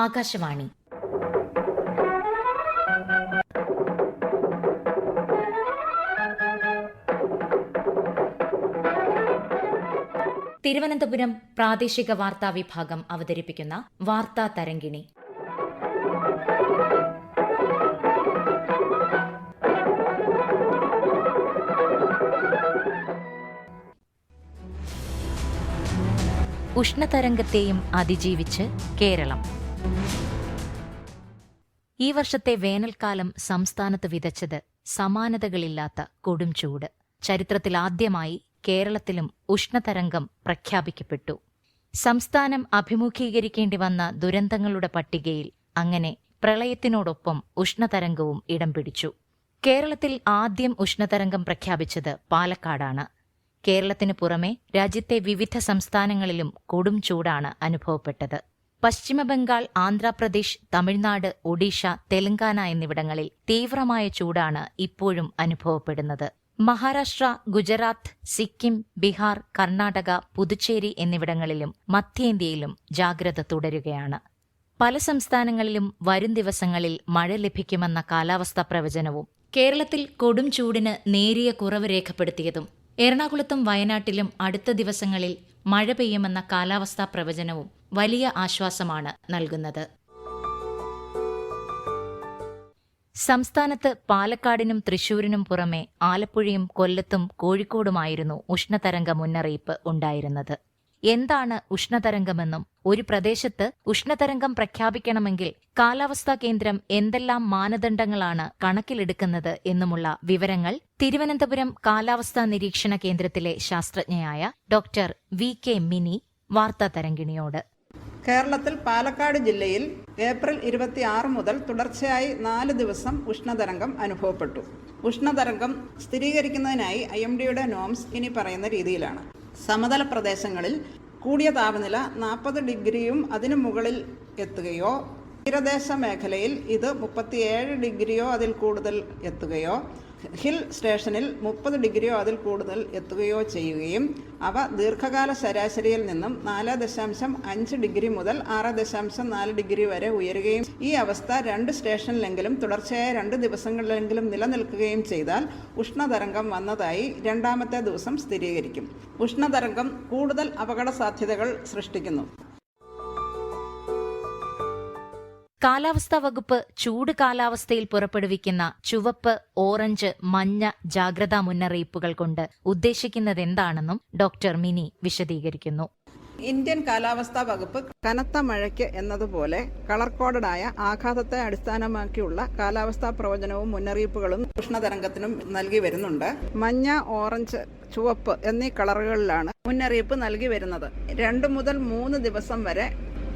ആകാശവാണി. തിരുവനന്തപുരം പ്രാദേശിക വാർത്താ വിഭാഗം അവതരിപ്പിക്കുന്ന വാർത്താ തരംഗിണി. ഉഷ്ണതരംഗത്തെയും അതിജീവിച്ച് കേരളം. ഈ വർഷത്തെ വേനൽക്കാലം സംസ്ഥാനത്ത് വിതച്ചത് സമാനതകളില്ലാത്ത കൊടും ചൂട്. ചരിത്രത്തിലാദ്യമായി കേരളത്തിലും ഉഷ്ണതരംഗം പ്രഖ്യാപിക്കപ്പെട്ടു. സംസ്ഥാനം അഭിമുഖീകരിക്കേണ്ടി വന്ന ദുരന്തങ്ങളുടെ പട്ടികയിൽ അങ്ങനെ പ്രളയത്തിനോടൊപ്പം ഉഷ്ണതരംഗവും ഇടം പിടിച്ചു. കേരളത്തിൽ ആദ്യം ഉഷ്ണതരംഗം പ്രഖ്യാപിച്ചത് പാലക്കാടാണ്. കേരളത്തിനു പുറമെ രാജ്യത്തെ വിവിധ സംസ്ഥാനങ്ങളിലും കൊടും ചൂടാണ് അനുഭവപ്പെട്ടത്. പശ്ചിമബംഗാൾ ആന്ധ്രാപ്രദേശ് തമിഴ്നാട് ഒഡീഷ തെലങ്കാന എന്നിവിടങ്ങളിൽ തീവ്രമായ ചൂടാണ് ഇപ്പോഴും അനുഭവപ്പെടുന്നത്. മഹാരാഷ്ട്ര ഗുജറാത്ത് സിക്കിം ബീഹാർ കർണാടക പുതുച്ചേരി എന്നിവിടങ്ങളിലും മധ്യേന്ത്യയിലും ജാഗ്രത തുടരുകയാണ്. പല സംസ്ഥാനങ്ങളിലും വരും ദിവസങ്ങളിൽ മഴ ലഭിക്കുമെന്ന കാലാവസ്ഥാ പ്രവചനവും കേരളത്തിൽ കൊടും ചൂടിന് നേരിയ കുറവ് രേഖപ്പെടുത്തിയതും എറണാകുളത്തും വയനാട്ടിലും അടുത്ത ദിവസങ്ങളിൽ മഴ പെയ്യുമെന്ന കാലാവസ്ഥാ പ്രവചനവും വലിയ ആശ്വാസമാണ് നൽകുന്നത്. സംസ്ഥാനത്ത് പാലക്കാടിനും തൃശൂരിനും പുറമെ ആലപ്പുഴയും കൊല്ലത്തും കോഴിക്കോടുമായിരുന്നു ഉഷ്ണതരംഗ മുന്നറിയിപ്പ് ഉണ്ടായിരുന്നത്. എന്താണ് ഉഷ്ണതരംഗമെന്നും ഒരു പ്രദേശത്ത് ഉഷ്ണതരംഗം പ്രഖ്യാപിക്കണമെങ്കിൽ കാലാവസ്ഥാ കേന്ദ്രം എന്തെല്ലാം മാനദണ്ഡങ്ങളാണ് കണക്കിലെടുക്കുന്നത് എന്നുമുള്ള വിവരങ്ങൾ തിരുവനന്തപുരം കാലാവസ്ഥാ നിരീക്ഷണ കേന്ദ്രത്തിലെ ശാസ്ത്രജ്ഞയായ ഡോക്ടർ വി കെ മിനി വാർത്താ തരംഗിണിയോട്. കേരളത്തിൽ പാലക്കാട് ജില്ലയിൽ ഏപ്രിൽ ഇരുപത്തി ആറ് മുതൽ തുടർച്ചയായി നാല് ദിവസം ഉഷ്ണതരംഗം അനുഭവപ്പെട്ടു. ഉഷ്ണതരംഗം സ്ഥിരീകരിക്കുന്നതിനായി ഐ എം ഡിയുടെ നോംസ് ഇനി പറയുന്ന രീതിയിലാണ്. സമതല പ്രദേശങ്ങളിൽ കൂടിയ താപനില നാൽപ്പത് ഡിഗ്രിയും അതിനു മുകളിൽ എത്തുകയോ തീരദേശ മേഖലയിൽ ഇത് മുപ്പത്തിയേഴ് ഡിഗ്രിയോ അതിൽ കൂടുതൽ എത്തുകയോ ഹിൽ സ്റ്റേഷനിൽ മുപ്പത് ഡിഗ്രിയോ അതിൽ കൂടുതൽ എത്തുകയോ ചെയ്യുകയും അവ ദീർഘകാല ശരാശരിയിൽ നിന്നും നാല് ദശാംശം അഞ്ച് ഡിഗ്രി മുതൽ ആറ് ദശാംശം നാല് ഡിഗ്രി വരെ ഉയരുകയും ഈ അവസ്ഥ രണ്ട് സ്റ്റേഷനിലെങ്കിലും തുടർച്ചയായ രണ്ട് ദിവസങ്ങളിലെങ്കിലും നിലനിൽക്കുകയും ചെയ്താൽ ഉഷ്ണതരംഗം വന്നതായി രണ്ടാമത്തെ ദിവസം സ്ഥിരീകരിക്കും. ഉഷ്ണതരംഗം കൂടുതൽ അപകട സാധ്യതകൾ സൃഷ്ടിക്കുന്നു. കാലാവസ്ഥാ വകുപ്പ് ചൂട് കാലാവസ്ഥയിൽ പുറപ്പെടുവിക്കുന്ന ചുവപ്പ് ഓറഞ്ച് മഞ്ഞ ജാഗ്രതാ മുന്നറിയിപ്പുകൾ കൊണ്ട് ഉദ്ദേശിക്കുന്നത് എന്താണെന്നും ഡോക്ടർ മിനി വിശദീകരിക്കുന്നു. ഇന്ത്യൻ കാലാവസ്ഥാ വകുപ്പ് കനത്ത മഴയ്ക്ക് എന്നതുപോലെ കളർ കോഡഡായ ആഘാതത്തെ അടിസ്ഥാനമാക്കിയുള്ള കാലാവസ്ഥാ പ്രവചനവും മുന്നറിയിപ്പുകളും ഉഷ്ണതരംഗത്തിനും നൽകി വരുന്നുണ്ട്. മഞ്ഞ ഓറഞ്ച് ചുവപ്പ് എന്നീ കളറുകളിലാണ് മുന്നറിയിപ്പ് നൽകി വരുന്നത്. രണ്ടു മുതൽ മൂന്ന് ദിവസം വരെ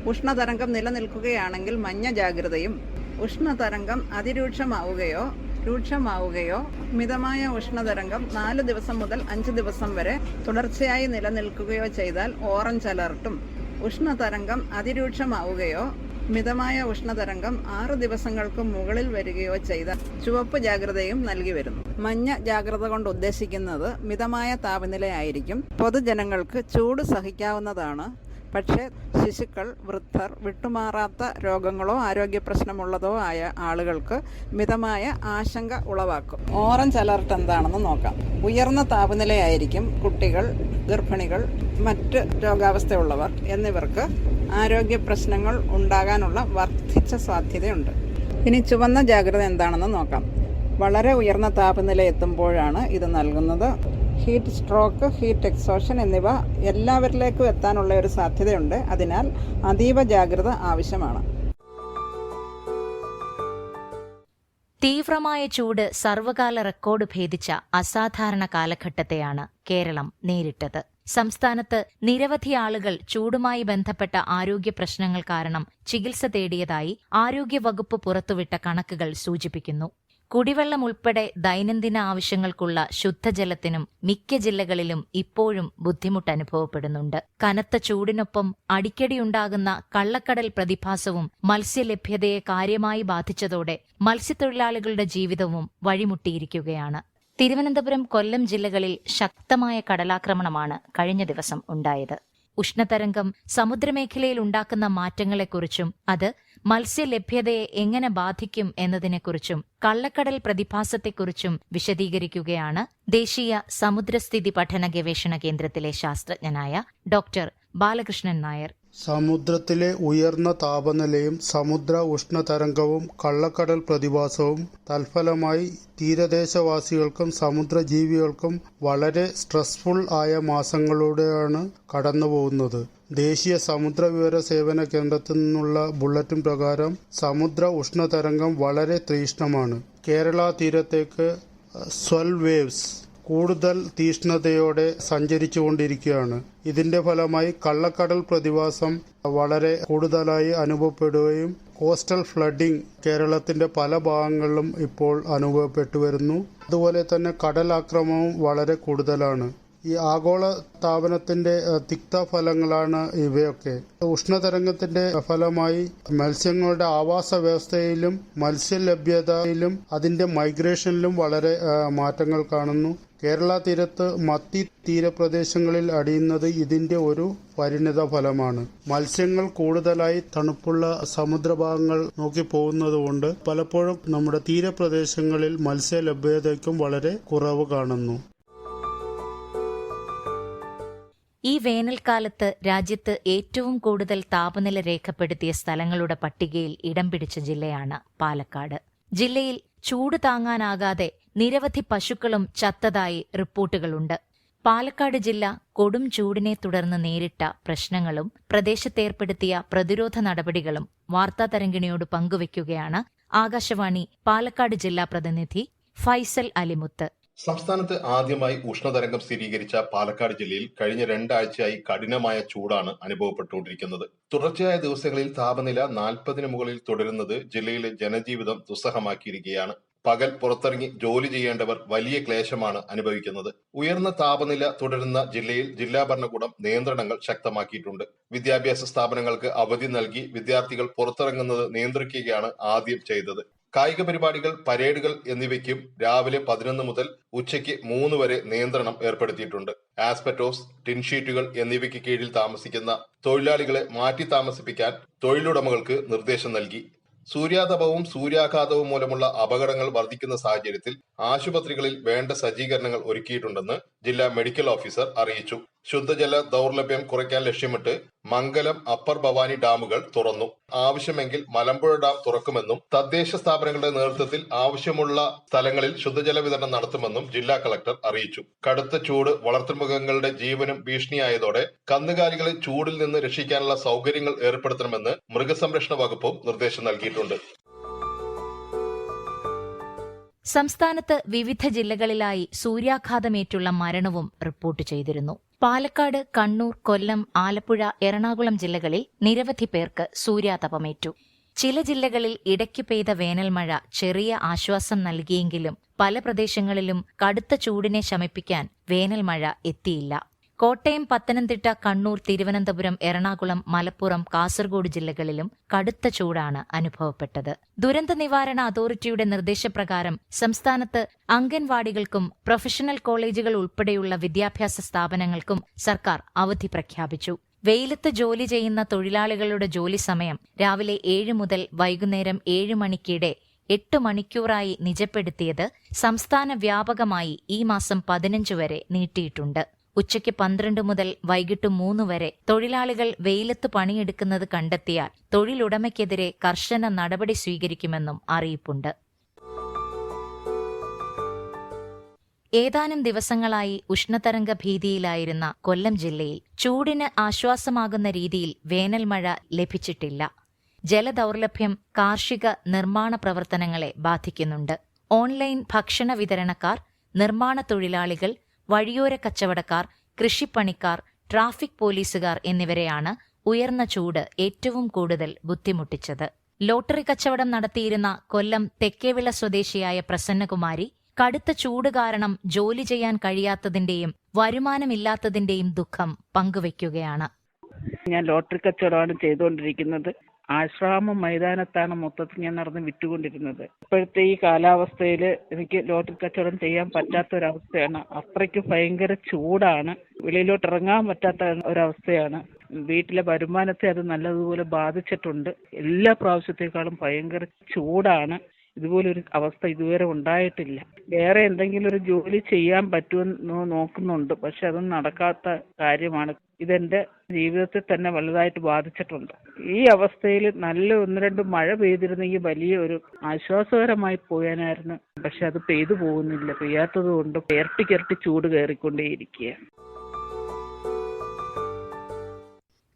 ഉഷ്ണതരംഗം നിലനിൽക്കുകയാണെങ്കിൽ മഞ്ഞ ജാഗ്രതയും ഉഷ്ണതരംഗം അതിരൂക്ഷമാവുകയോ രൂക്ഷമാവുകയോ മിതമായ ഉഷ്ണതരംഗം നാല് ദിവസം മുതൽ അഞ്ച് ദിവസം വരെ തുടർച്ചയായി നിലനിൽക്കുകയോ ചെയ്താൽ ഓറഞ്ച് അലർട്ടും. ഉഷ്ണതരംഗം അതിരൂക്ഷമാവുകയോ മിതമായ ഉഷ്ണതരംഗം ആറ് ദിവസങ്ങൾക്ക് മുകളിൽ വരികയോ ചെയ്ത ചുവപ്പ് ജാഗ്രതയും നൽകി വരുന്നു. മഞ്ഞ ജാഗ്രത കൊണ്ട് ഉദ്ദേശിക്കുന്നത് മിതമായ താപനിലയായിരിക്കും. പൊതുജനങ്ങൾക്ക് ചൂട് സഹിക്കാവുന്നതാണ്. പക്ഷേ ശിശുക്കൾ വൃദ്ധർ വിട്ടുമാറാത്ത രോഗങ്ങളോ ആരോഗ്യ പ്രശ്നമുള്ളതോ ആയ ആളുകൾക്ക് മിതമായ ആശങ്ക ഉളവാക്കും. ഓറഞ്ച് അലർട്ട് എന്താണെന്ന് നോക്കാം. ഉയർന്ന താപനിലയായിരിക്കും കുട്ടികൾ ഗർഭിണികൾ മറ്റ് രോഗാവസ്ഥയുള്ളവർ എന്നിവർക്ക് ആരോഗ്യ പ്രശ്നങ്ങൾ ഉണ്ടാകാനുള്ള വർദ്ധിച്ച സാധ്യതയുണ്ട്. ഇനി ചുവന്ന ജാഗ്രത എന്താണെന്ന് നോക്കാം. വളരെ ഉയർന്ന താപനില എത്തുമ്പോഴാണ് ഇത് നൽകുന്നത്. ഹീറ്റ് സ്ട്രോക്ക് ഹീറ്റ് എക്സോഷൻ എന്നിവ എല്ലാവരിലേക്കും എത്താനുള്ള ഒരു സാധ്യതയുണ്ട്. അതിനാൽ അതീവ ജാഗ്രത ആവശ്യമാണ്. തീവ്രമായ ചൂട് സർവകാല റെക്കോർഡ് ഭേദിച്ച അസാധാരണ കാലഘട്ടത്തെയാണ് കേരളം നേരിട്ടത്. സംസ്ഥാനത്ത് നിരവധി ആളുകൾ ചൂടുമായി ബന്ധപ്പെട്ട ആരോഗ്യ പ്രശ്നങ്ങൾ കാരണം ചികിത്സ തേടിയതായി ആരോഗ്യവകുപ്പ് പുറത്തുവിട്ട കണക്കുകൾ സൂചിപ്പിക്കുന്നു. കുടിവെള്ളം ഉൾപ്പെടെ ദൈനംദിന ആവശ്യങ്ങൾക്കുള്ള ശുദ്ധജലത്തിനും മിക്ക ജില്ലകളിലും ഇപ്പോഴും ബുദ്ധിമുട്ട് അനുഭവപ്പെടുന്നുണ്ട്. കനത്ത ചൂടിനൊപ്പം അടിക്കടിയുണ്ടാകുന്ന കള്ളക്കടൽ പ്രതിഭാസവും മത്സ്യലഭ്യതയെ കാര്യമായി ബാധിച്ചതോടെ മത്സ്യത്തൊഴിലാളികളുടെ ജീവിതവും വഴിമുട്ടിയിരിക്കുകയാണ്. തിരുവനന്തപുരം കൊല്ലം ജില്ലകളിൽ ശക്തമായ കടലാക്രമണമാണ് കഴിഞ്ഞ ദിവസം ഉണ്ടായത്. ഉഷ്ണതരംഗം സമുദ്രമേഖലയിൽ ഉണ്ടാക്കുന്ന മാറ്റങ്ങളെക്കുറിച്ചും അത് മത്സ്യലഭ്യതയെ എങ്ങനെ ബാധിക്കും എന്നതിനെക്കുറിച്ചും കള്ളക്കടൽ പ്രതിഭാസത്തെക്കുറിച്ചും വിശദീകരിക്കുകയാണ് ദേശീയ സമുദ്രസ്ഥിതി പഠന ഗവേഷണ കേന്ദ്രത്തിലെ ശാസ്ത്രജ്ഞനായ ഡോക്ടർ ബാലകൃഷ്ണൻ നായർ. സമുദ്രത്തിലെ ഉയർന്ന താപനിലയും സമുദ്ര ഉഷ്ണതരംഗവും കള്ളക്കടൽ പ്രതിഭാസവും തൽഫലമായി തീരദേശവാസികൾക്കും സമുദ്രജീവികൾക്കും വളരെ സ്ട്രെസ്ഫുൾ ആയ മാസങ്ങളിലൂടെയാണ് കടന്നുപോകുന്നത്. ദേശീയ സമുദ്ര വിവര സേവന കേന്ദ്രത്തിൽ നിന്നുള്ള ബുള്ളറ്റിൻ പ്രകാരം സമുദ്ര ഉഷ്ണതരംഗം വളരെ തീക്ഷ്ണമാണ്. കേരള തീരത്തേക്ക് സ്വൽ വേവ്സ് കൂടുതൽ തീഷ്ണതയോടെ സഞ്ചരിച്ചുകൊണ്ടിരിക്കുകയാണ്. ഇതിന്റെ ഫലമായി കള്ളക്കടൽ പ്രതിഭാസം വളരെ കൂടുതലായി അനുഭവപ്പെടുകയും കോസ്റ്റൽ ഫ്ലഡിംഗ് കേരളത്തിന്റെ പല ഭാഗങ്ങളിലും ഇപ്പോൾ അനുഭവപ്പെട്ടു വരുന്നു അതുപോലെ തന്നെ കടൽ ആക്രമണവും വളരെ കൂടുതലാണ്. ഈ ആഗോള താപനത്തിന്റെ തിക്ത ഫലങ്ങളാണ് ഇവയൊക്കെ. ഉഷ്ണതരംഗത്തിന്റെ ഫലമായി മത്സ്യങ്ങളുടെ ആവാസ വ്യവസ്ഥയിലും മത്സ്യലഭ്യതയിലും അതിന്റെ മൈഗ്രേഷനിലും വളരെ മാറ്റങ്ങൾ കാണുന്നു. കേരള തീരത്ത് മത്തി തീരപ്രദേശങ്ങളിൽ അടിയുന്നത് ഇതിന്റെ ഒരു പരിണിത ഫലമാണ്. മത്സ്യങ്ങൾ കൂടുതലായി തണുപ്പുള്ള സമുദ്രഭാഗങ്ങൾ നോക്കി പോകുന്നതുകൊണ്ട് പലപ്പോഴും നമ്മുടെ തീരപ്രദേശങ്ങളിൽ മത്സ്യ ലഭ്യതയ്ക്കും വളരെ കുറവ് കാണുന്നു. ഈ വേനൽക്കാലത്ത് രാജ്യത്ത് ഏറ്റവും കൂടുതൽ താപനില രേഖപ്പെടുത്തിയ സ്ഥലങ്ങളുടെ പട്ടികയിൽ ഇടം പിടിച്ച ജില്ലയാണ് പാലക്കാട്. ജില്ലയിൽ ചൂട് താങ്ങാനാകാതെ നിരവധി പശുക്കളും ചത്തതായി റിപ്പോർട്ടുകളുണ്ട്. പാലക്കാട് ജില്ല കൊടും ചൂടിനെ തുടർന്ന് നേരിട്ട പ്രശ്നങ്ങളും പ്രദേശത്തേർപ്പെടുത്തിയ പ്രതിരോധ നടപടികളും വാർത്താതരംഗിണിയോട് പങ്കുവയ്ക്കുകയാണ് ആകാശവാണി പാലക്കാട് ജില്ലാ പ്രതിനിധി ഫൈസൽ അലിമുത്ത്. സംസ്ഥാനത്ത് ആദ്യമായി ഉഷ്ണതരംഗം സ്ഥിരീകരിച്ച പാലക്കാട് ജില്ലയിൽ കഴിഞ്ഞ രണ്ടാഴ്ചയായി കഠിനമായ ചൂടാണ് അനുഭവപ്പെട്ടുകൊണ്ടിരിക്കുന്നത്. തുടർച്ചയായ ദിവസങ്ങളിൽ താപനില നാൽപ്പതിന് മുകളിൽ തുടരുന്നത് ജില്ലയിലെ ജനജീവിതം ദുസ്സഹമാക്കിയിരിക്കുകയാണ്. പകൽ പുറത്തിറങ്ങി ജോലി ചെയ്യേണ്ടവർ വലിയ ക്ലേശമാണ് അനുഭവിക്കുന്നത്. ഉയർന്ന താപനില തുടരുന്ന ജില്ലയിൽ ജില്ലാ ഭരണകൂടം നിയന്ത്രണങ്ങൾ ശക്തമാക്കിയിട്ടുണ്ട്. വിദ്യാഭ്യാസ സ്ഥാപനങ്ങൾക്ക് അവധി നൽകി വിദ്യാർത്ഥികൾ പുറത്തിറങ്ങുന്നത് നിയന്ത്രിക്കുകയാണ് ആദ്യം ചെയ്തത്. കായിക പരിപാടികൾ പരേഡുകൾ എന്നിവയ്ക്കും രാവിലെ പതിനൊന്ന് മുതൽ ഉച്ചയ്ക്ക് മൂന്ന് വരെ നിയന്ത്രണം ഏർപ്പെടുത്തിയിട്ടുണ്ട്. ആസ്പെറ്റോസ് ടിൻഷീറ്റുകൾ എന്നിവയ്ക്ക് കീഴിൽ താമസിക്കുന്ന തൊഴിലാളികളെ മാറ്റി താമസിപ്പിക്കാൻ തൊഴിലുടമകൾക്ക് നിർദ്ദേശം നൽകി. സൂര്യാതപവും സൂര്യാഘാതവും മൂലമുള്ള അപകടങ്ങൾ വർദ്ധിക്കുന്ന സാഹചര്യത്തിൽ ആശുപത്രികളിൽ വേണ്ട സജ്ജീകരണങ്ങൾ ഒരുക്കിയിട്ടുണ്ടെന്ന് ജില്ലാ മെഡിക്കൽ ഓഫീസർ അറിയിച്ചു ശുദ്ധജല ദൗർലഭ്യം കുറയ്ക്കാൻ ലക്ഷ്യമിട്ട് മംഗലം അപ്പർ ഭവാനി ഡാമുകൾ തുറന്നു. ആവശ്യമെങ്കിൽ മലമ്പുഴ ഡാം തുറക്കുമെന്നും തദ്ദേശ സ്ഥാപനങ്ങളുടെ നേതൃത്വത്തിൽ ആവശ്യമുള്ള സ്ഥലങ്ങളിൽ ശുദ്ധജല വിതരണം നടത്തുമെന്നും ജില്ലാ കളക്ടർ അറിയിച്ചു. കടുത്ത ചൂട് വളർത്തുമൃഗങ്ങളുടെ ജീവനും ഭീഷണിയായതോടെ കന്നുകാലികളെ ചൂടിൽ നിന്ന് രക്ഷിക്കാനുള്ള സൗകര്യങ്ങൾ ഏർപ്പെടുത്തണമെന്ന് മൃഗസംരക്ഷണ വകുപ്പും നിർദ്ദേശം നൽകിയിട്ടുണ്ട്. സംസ്ഥാനത്ത് വിവിധ ജില്ലകളിലായി സൂര്യാഘാതമേറ്റുള്ള മരണവും റിപ്പോർട്ട് ചെയ്തിരുന്നു. പാലക്കാട് കണ്ണൂർ കൊല്ലം ആലപ്പുഴ എറണാകുളം ജില്ലകളിൽ നിരവധി പേർക്ക് സൂര്യാതപമേറ്റു. ചില ജില്ലകളിൽ ഇടയ്ക്ക് പെയ്ത വേനൽമഴ ചെറിയ ആശ്വാസം നൽകിയെങ്കിലും പല പ്രദേശങ്ങളിലും കടുത്ത ചൂടിനെ ശമിപ്പിക്കാൻ വേനൽമഴ എത്തിയില്ല. കോട്ടയം പത്തനംതിട്ട കണ്ണൂർ തിരുവനന്തപുരം എറണാകുളം മലപ്പുറം കാസർഗോഡ് ജില്ലകളിലും കടുത്ത ചൂടാണ് അനുഭവപ്പെട്ടത്. ദുരന്ത നിവാരണ അതോറിറ്റിയുടെ നിർദ്ദേശപ്രകാരം സംസ്ഥാനത്ത് അംഗൻവാടികൾക്കും പ്രൊഫഷണൽ കോളേജുകൾ ഉൾപ്പെടെയുള്ള വിദ്യാഭ്യാസ സ്ഥാപനങ്ങൾക്കും സർക്കാർ അവധി പ്രഖ്യാപിച്ചു. വെയിലത്ത് ജോലി ചെയ്യുന്ന തൊഴിലാളികളുടെ ജോലി സമയം രാവിലെ ഏഴ് മുതൽ വൈകുന്നേരം ഏഴ് മണിക്കിടെ എട്ട് മണിക്കൂറായി നിജപ്പെടുത്തിയത് സംസ്ഥാന വ്യാപകമായി ഈ മാസം പതിനഞ്ച് വരെ നീട്ടിയിട്ടുണ്ട്. ഉച്ചയ്ക്ക് പന്ത്രണ്ട് മുതൽ വൈകിട്ട് മൂന്ന് വരെ തൊഴിലാളികൾ വെയിലത്ത് പണിയെടുക്കുന്നത് കണ്ടെത്തിയാൽ തൊഴിലുടമയ്ക്കെതിരെ കർശന നടപടി സ്വീകരിക്കുമെന്നും അറിയിപ്പുണ്ട്. ഏതാനും ദിവസങ്ങളായി ഉഷ്ണതരംഗ ഭീതിയിലായിരുന്ന കൊല്ലം ജില്ലയിൽ ചൂടിന് ആശ്വാസമാകുന്ന രീതിയിൽ വേനൽ മഴ ലഭിച്ചിട്ടില്ല. ജലദൗർലഭ്യം കാർഷിക നിർമ്മാണ പ്രവർത്തനങ്ങളെ ബാധിക്കുന്നുണ്ട്. ഓൺലൈൻ ഭക്ഷണ വിതരണക്കാർ നിർമ്മാണ തൊഴിലാളികൾ വഴിയോര കച്ചവടക്കാർ കൃഷിപ്പണിക്കാർ ട്രാഫിക് പോലീസുകാർ എന്നിവരെയാണ് ഉയർന്ന ചൂട് ഏറ്റവും കൂടുതൽ ബുദ്ധിമുട്ടിച്ചത്. ലോട്ടറി കച്ചവടം നടത്തിയിരുന്ന കൊല്ലം തെക്കേവിള സ്വദേശിയായ പ്രസന്നകുമാരി കടുത്ത ചൂട് കാരണം ജോലി ചെയ്യാൻ കഴിയാത്തതിന്റെയും വരുമാനമില്ലാത്തതിന്റെയും ദുഃഖം പങ്കുവയ്ക്കുകയാണ്. ഞാൻ ലോട്ടറി കച്ചവടമാണ് ചെയ്തുകൊണ്ടിരിക്കുന്നത്. ആശ്രാമം മൈതാനത്താണ് മൊത്തത്തിൽ ഞാൻ നടന്ന് വിറ്റുകൊണ്ടിരുന്നത് ഇപ്പോഴത്തെ ഈ കാലാവസ്ഥയിൽ എനിക്ക് ലോട്ടറി കച്ചവടം ചെയ്യാൻ പറ്റാത്ത ഒരവസ്ഥയാണ് അത്രയ്ക്ക് ഭയങ്കര ചൂടാണ്. വെളിയിലോട്ട് ഇറങ്ങാൻ പറ്റാത്ത ഒരവസ്ഥയാണ്. വീട്ടിലെ വരുമാനത്തെ അത് നല്ലതുപോലെ ബാധിച്ചിട്ടുണ്ട്. എല്ലാ പ്രാവശ്യത്തേക്കാളും ഭയങ്കര ചൂടാണ്. ഇതുപോലൊരു അവസ്ഥ ഇതുവരെ ഉണ്ടായിട്ടില്ല. വേറെ എന്തെങ്കിലും ഒരു ജോലി ചെയ്യാൻ പറ്റുമെന്ന് നോക്കുന്നുണ്ട്. പക്ഷെ അതൊന്നും നടക്കാത്ത കാര്യമാണ്. ഇതെന്റെ ജീവിതത്തെ തന്നെ വലുതായിട്ട് ബാധിച്ചിട്ടുണ്ട്. ഈ അവസ്ഥയിൽ നല്ല ഒന്ന് രണ്ട് മഴ പെയ്തിരുന്നെങ്കിൽ വലിയ ഒരു ആശ്വാസകരമായി പോയാനായിരുന്നു. പക്ഷെ അത് പെയ്തു പോകുന്നില്ല. പെയ്യാത്തത് കൊണ്ട് ഇരട്ടിക്കിരട്ടി ചൂട് കയറിക്കൊണ്ടേയിരിക്കുകയാണ്.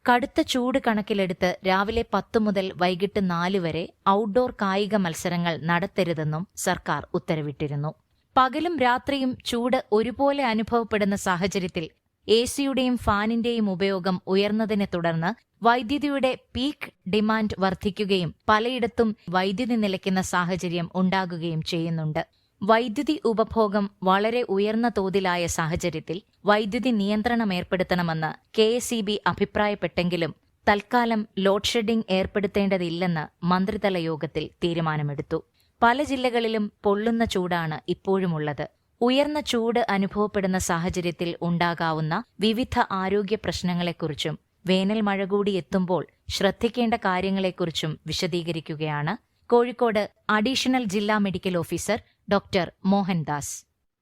കടുത്ത ചൂട് കണക്കിലെടുത്ത് രാവിലെ പത്തു മുതൽ വൈകിട്ട് നാല് വരെ ഔട്ട്ഡോർ കായിക മത്സരങ്ങൾ നടത്തരുതെന്നും സർക്കാർ ഉത്തരവിട്ടിരുന്നു. പകലും രാത്രിയും ചൂട് ഒരുപോലെ അനുഭവപ്പെടുന്ന സാഹചര്യത്തിൽ എ സിയുടെയും ഫാനിന്റെയും ഉപയോഗം ഉയർന്നതിനെ തുടർന്ന് വൈദ്യുതിയുടെ പീക്ക് ഡിമാൻഡ് വർദ്ധിക്കുകയും പലയിടത്തും വൈദ്യുതി നിലയ്ക്കുന്ന സാഹചര്യം ഉണ്ടാകുകയും ചെയ്യുന്നുണ്ട്. വൈദ്യുതി ഉപഭോഗം വളരെ ഉയർന്ന തോതിലായ സാഹചര്യത്തിൽ വൈദ്യുതി നിയന്ത്രണം ഏർപ്പെടുത്തണമെന്ന് കെ എസ് ഇ ബി അഭിപ്രായപ്പെട്ടെങ്കിലും തൽക്കാലം ലോഡ് ഷെഡിംഗ് ഏർപ്പെടുത്തേണ്ടതില്ലെന്ന് മന്ത്രിതല യോഗത്തിൽ തീരുമാനമെടുത്തു. പല ജില്ലകളിലും പൊള്ളുന്ന ചൂടാണ് ഇപ്പോഴുമുള്ളത്. ഉയർന്ന ചൂട് അനുഭവപ്പെടുന്ന സാഹചര്യത്തിൽ ഉണ്ടാകാവുന്ന വിവിധ ആരോഗ്യ പ്രശ്നങ്ങളെക്കുറിച്ചും വേനൽ മഴ കൂടി എത്തുമ്പോൾ ശ്രദ്ധിക്കേണ്ട കാര്യങ്ങളെക്കുറിച്ചും വിശദീകരിക്കുകയാണ്. കോഴിക്കോട് അഡീഷണൽ ജില്ലാ മെഡിക്കൽ ഓഫീസർ ഡോക്ടർ മോഹൻദാസ്.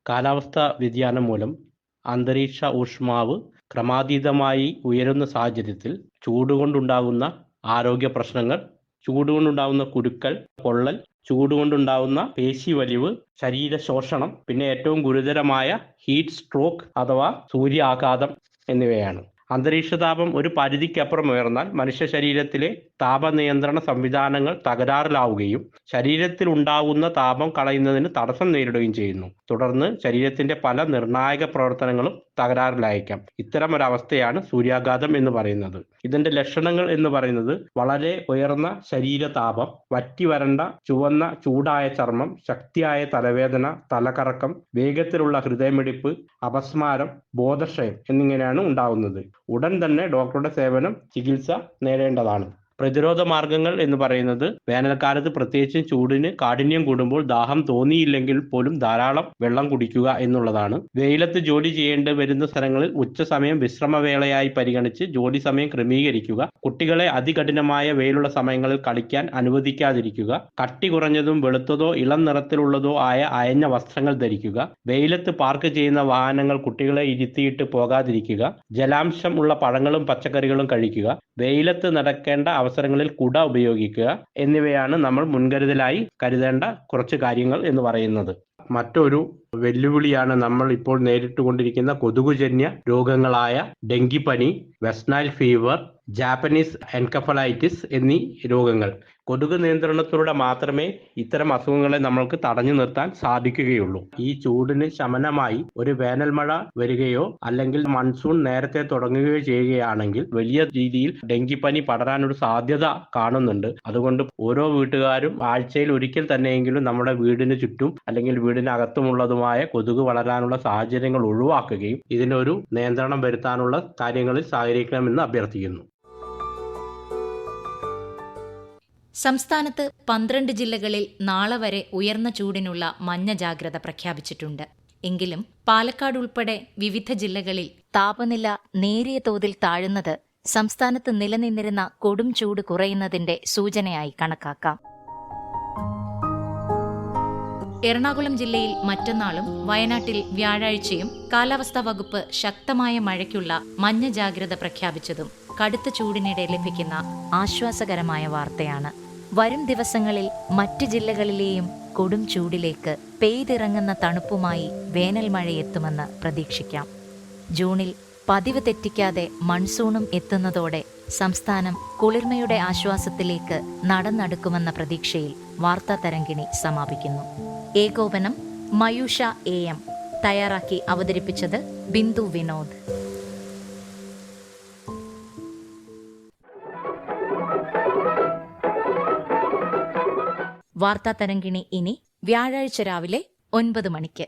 കാലാവസ്ഥാ വ്യതിയാനം മൂലം അന്തരീക്ഷ ഊഷ്മാവ് ക്രമാതീതമായി ഉയരുന്ന സാഹചര്യത്തിൽ ചൂടുകൊണ്ടുണ്ടാകുന്ന ആരോഗ്യ പ്രശ്നങ്ങൾ ചൂടുകൊണ്ടുണ്ടാകുന്ന കുരുക്കൾ പൊള്ളൽ ചൂടുകൊണ്ടുണ്ടാകുന്ന പേശി വലിവ് ശരീര ശോഷണം പിന്നെ ഏറ്റവും ഗുരുതരമായ ഹീറ്റ് സ്ട്രോക്ക് അഥവാ സൂര്യാഘാതം എന്നിവയാണ്. അന്തരീക്ഷ താപം ഒരു പരിധിക്കപ്പുറം ഉയർന്നാൽ മനുഷ്യ ശരീരത്തിലെ താപനിയന്ത്രണ സംവിധാനങ്ങൾ തകരാറിലാവുകയും ശരീരത്തിൽ ഉണ്ടാകുന്ന താപം കളയുന്നതിന് തടസ്സം നേരിടുകയും ചെയ്യുന്നു. തുടർന്ന് ശരീരത്തിന്റെ പല നിർണായക പ്രവർത്തനങ്ങളും തകരാറിലായേക്കാം. ഇത്തരം ഒരു അവസ്ഥയാണ് സൂര്യാഘാതം എന്ന് പറയുന്നത്. ഇതിന്റെ ലക്ഷണങ്ങൾ എന്ന് പറയുന്നത് വളരെ ഉയർന്ന ശരീരതാപം വറ്റി വരണ്ട ചുവന്ന ചൂടായ ചർമ്മം ശക്തിയായ തലവേദന തലകറക്കം വേഗത്തിലുള്ള ഹൃദയമിടിപ്പ് അപസ്മാരം ബോധക്ഷയം എന്നിങ്ങനെയാണ് ഉണ്ടാവുന്നത്. ഉടൻ തന്നെ ഡോക്ടറുടെ സേവനം ചികിത്സ നേടേണ്ടതാണ്. പ്രതിരോധ മാർഗങ്ങൾ എന്ന് പറയുന്നത് വേനൽക്കാലത്ത് പ്രത്യേകിച്ചും ചൂടിന് കാഠിന്യം കൂടുമ്പോൾ ദാഹം തോന്നിയില്ലെങ്കിൽ പോലും ധാരാളം വെള്ളം കുടിക്കുക എന്നുള്ളതാണ്. വെയിലത്ത് ജോലി ചെയ്യേണ്ടി വരുന്ന സ്ഥലങ്ങളിൽ ഉച്ച സമയം വിശ്രമവേളയായി പരിഗണിച്ച് ജോലി സമയം ക്രമീകരിക്കുക. കുട്ടികളെ അതികഠിനമായ വെയിലുള്ള സമയങ്ങളിൽ കളിക്കാൻ അനുവദിക്കാതിരിക്കുക. കട്ടി കുറഞ്ഞതും വെളുത്തതോ ഇളം നിറത്തിലുള്ളതോ ആയ അയഞ്ഞ വസ്ത്രങ്ങൾ ധരിക്കുക. വെയിലത്ത് പാർക്ക് ചെയ്യുന്ന വാഹനങ്ങൾ കുട്ടികളെ ഇരുത്തിയിട്ട് പോകാതിരിക്കുക. ജലാംശം ഉള്ള പഴങ്ങളും പച്ചക്കറികളും കഴിക്കുക. വെയിലത്ത് നടക്കേണ്ട അവസരങ്ങളിൽ കുട ഉപയോഗിക്കുക എന്നിവയാണ് നമ്മൾ മുൻകരുതലായി കരുതേണ്ട കുറച്ച് കാര്യങ്ങൾ എന്ന് പറയുന്നത്. മറ്റൊരു വെല്ലുവിളിയാണ് നമ്മൾ ഇപ്പോൾ നേരിട്ടുകൊണ്ടിരിക്കുന്ന കൊതുകുജന്യ രോഗങ്ങളായ ഡെങ്കിപ്പനി വെസ്റ്റ്നൈൽ ഫീവർ ജാപ്പനീസ് എൻകഫലൈറ്റിസ് എന്നീ രോഗങ്ങൾ. കൊതുക് നിയന്ത്രണത്തിലൂടെ മാത്രമേ ഇത്തരം അസുഖങ്ങളെ നമ്മൾക്ക് തടഞ്ഞു നിർത്താൻ സാധിക്കുകയുള്ളൂ. ഈ ചൂടിന് ശമനമായി ഒരു വേനൽ മഴ വരികയോ അല്ലെങ്കിൽ മൺസൂൺ നേരത്തെ തുടങ്ങുകയോ ചെയ്യുകയാണെങ്കിൽ വലിയ രീതിയിൽ ഡെങ്കിപ്പനി പടരാനൊരു സാധ്യത കാണുന്നുണ്ട്. അതുകൊണ്ട് ഓരോ വീട്ടുകാരും ആഴ്ചയിൽ ഒരിക്കൽ തന്നെയെങ്കിലും നമ്മുടെ വീടിന് ചുറ്റും അല്ലെങ്കിൽ വീടിനകത്തുമുള്ളതുമായ കൊതുക് വളരാനുള്ള സാഹചര്യങ്ങൾ ഒഴിവാക്കുകയും ഇതിനൊരു നിയന്ത്രണം വരുത്താനുള്ള കാര്യങ്ങളിൽ സഹകരിക്കണമെന്ന് അഭ്യർത്ഥിക്കുന്നു. സംസ്ഥാനത്ത് പന്ത്രണ്ട് ജില്ലകളിൽ നാളെ വരെ ഉയർന്ന ചൂടിനുള്ള മഞ്ഞ ജാഗ്രത പ്രഖ്യാപിച്ചിട്ടുണ്ട്. എങ്കിലും പാലക്കാട് ഉൾപ്പെടെ വിവിധ ജില്ലകളിൽ താപനില നേരിയ തോതിൽ താഴുന്നത് സംസ്ഥാനത്ത് നിലനിന്നിരുന്ന കൊടും ചൂട് കുറയുന്നതിന്റെ സൂചനയായി കണക്കാക്കാം. എറണാകുളം ജില്ലയിൽ മറ്റന്നാളും വയനാട്ടിൽ വ്യാഴാഴ്ചയും കാലാവസ്ഥാ വകുപ്പ് ശക്തമായ മഴയ്ക്കുള്ള മഞ്ഞ ജാഗ്രത പ്രഖ്യാപിച്ചതും കടുത്ത ചൂടിനിടെ ലഭിക്കുന്ന ആശ്വാസകരമായ വാർത്തയാണ്. വരും ദിവസങ്ങളിൽ മറ്റ് ജില്ലകളിലെയും കൊടും ചൂടിലേക്ക് പെയ്തിറങ്ങുന്ന തണുപ്പുമായി വേനൽ മഴയെത്തുമെന്ന് പ്രതീക്ഷിക്കാം. ജൂണിൽ പതിവ് തെറ്റിക്കാതെ മൺസൂണും എത്തുന്നതോടെ സംസ്ഥാനം കുളിർമയുടെ ആശ്വാസത്തിലേക്ക് നടന്നടുക്കുമെന്ന പ്രതീക്ഷയിൽ വാർത്താ തരംഗിണി സമാപിക്കുന്നു. ഏകോപനം മയൂഷ എ എം തയ്യാറാക്കി അവതരിപ്പിച്ചത് ബിന്ദു വിനോദ്. വാർത്താ തരംഗിണി ഇനി വ്യാഴാഴ്ച രാവിലെ ഒൻപത് മണിക്ക്.